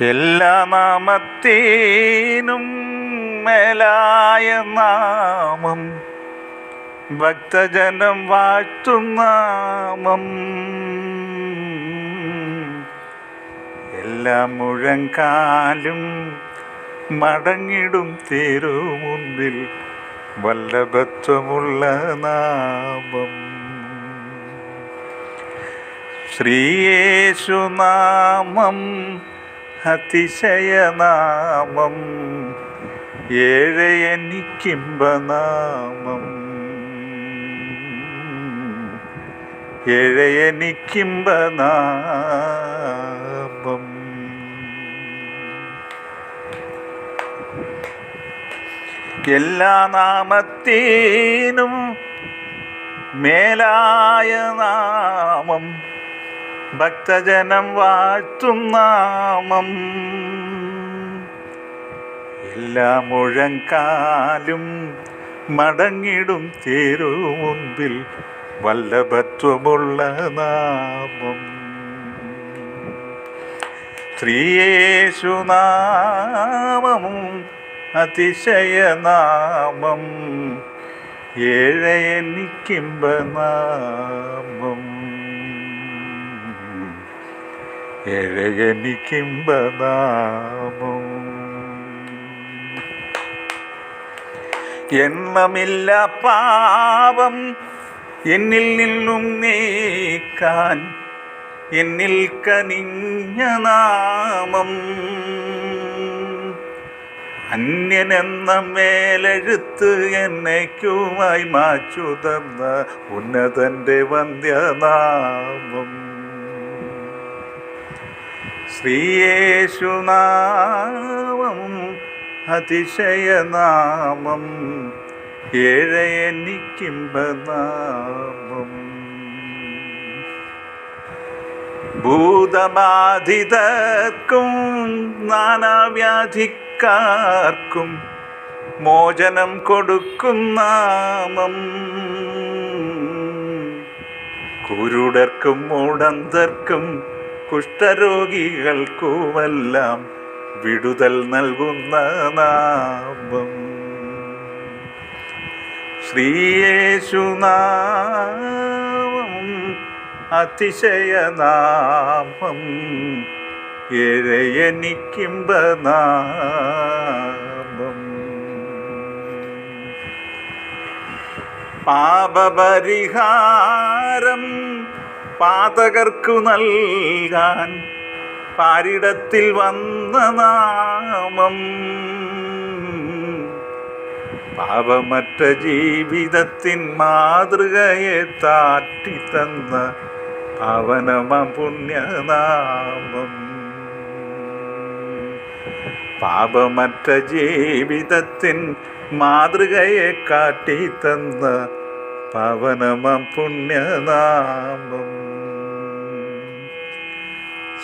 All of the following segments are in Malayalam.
എല്ലാ നാമത്തേനും മേലായ നാമം ഭക്തജനം വാഴ്ത്തും നാമം. എല്ലാ മുഴങ്കാലും മടങ്ങിടും തിരുമുൻപിൽ വല്ലഭത്വമുള്ള നാമം. ശ്രീയേശുനാമം അതിശയനാമം ഏഴയനിക്കിമ്പനാമം. ഏഴയനിക്കിമ്പനാമം. എല്ലാ നാമത്തീനും മേലായ നാമം ഭക്തജനം വാഴ്ത്തും നാമം. എല്ലാ മുഴങ്കാലും മടങ്ങിടും തിരുമുൻപിൽ വല്ലഭത്വമുള്ള നാമം. ശ്രീയേശുനാമം അതിശയനാമം. ഏഴയനിക്കിമ്പനാമം. ഏഴയനിക്കിമ്പനാമം എണ്ണമില്ല പാപം എന്നിൽ നിന്നും നീക്കാൻ എന്നിൽ കനിഞ്ഞ നാമം. അന്യനെന്ന മേലെഴുത്ത് എന്നേക്കുമായി മാച്ചു തന്ന ഉന്നതന്റെ വന്ധ്യനാമം ശ്രീയേശുനാമം അതിശയനാമം ഏഴയനിക്കിമ്പനാമം. ഭൂതബാധിതർക്കും നാനാവ്യാധിക്കാർക്കും മോചനം കൊടുക്കും നാമം. കുരുടർക്കും മുടന്തർക്കും കുഷ്ഠരോഗികൾക്കുമെല്ലാം വിടുതൽ നൽകുന്ന നാമം. ശ്രീയേശുനാമം അതിശയനാമം ഏഴയനിക്കിമ്പനാമം പാപപരിഹാരം പാതകർക്കു നൽകാൻ പാരിടത്തിൽ വന്ന നാമം. പാപമറ്റ ജീവിതത്തിൻ മാതൃകയെ താറ്റിത്തന്ന തന്ന പവനമ പുണ്യനാമം. പാപമറ്റ ജീവിതത്തിൻ മാതൃകയെ കാട്ടി തന്ന പവനമ പുണ്യനാമം.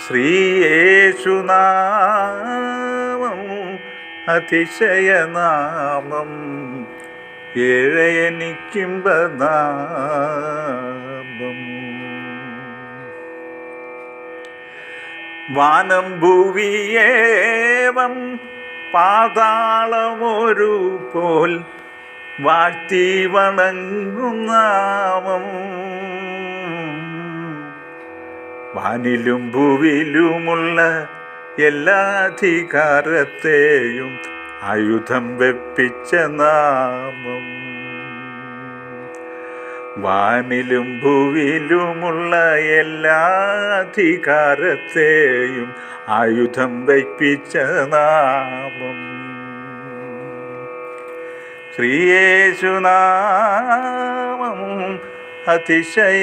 ശ്രീയേശുനാമം അതിശയനാമം ഏഴയനിക്കുമ്പനാമം. വാനം ഭൂവിയേവം പാതാളമൊരു പോൽ വാഴ്ത്തി വണങ്ങുന്നാമം വാനിലും ഭൂവിലുമുള്ള എല്ലാ അധികാരത്തെയും ആയുധം വെപ്പിച്ച നാമം. വാനിലും ഭൂവിലുമുള്ള എല്ലാ അധികാരത്തെയും ആയുധം വെപ്പിച്ച നാമം. ശ്രീയേശുനാമം അതിശയനാമം.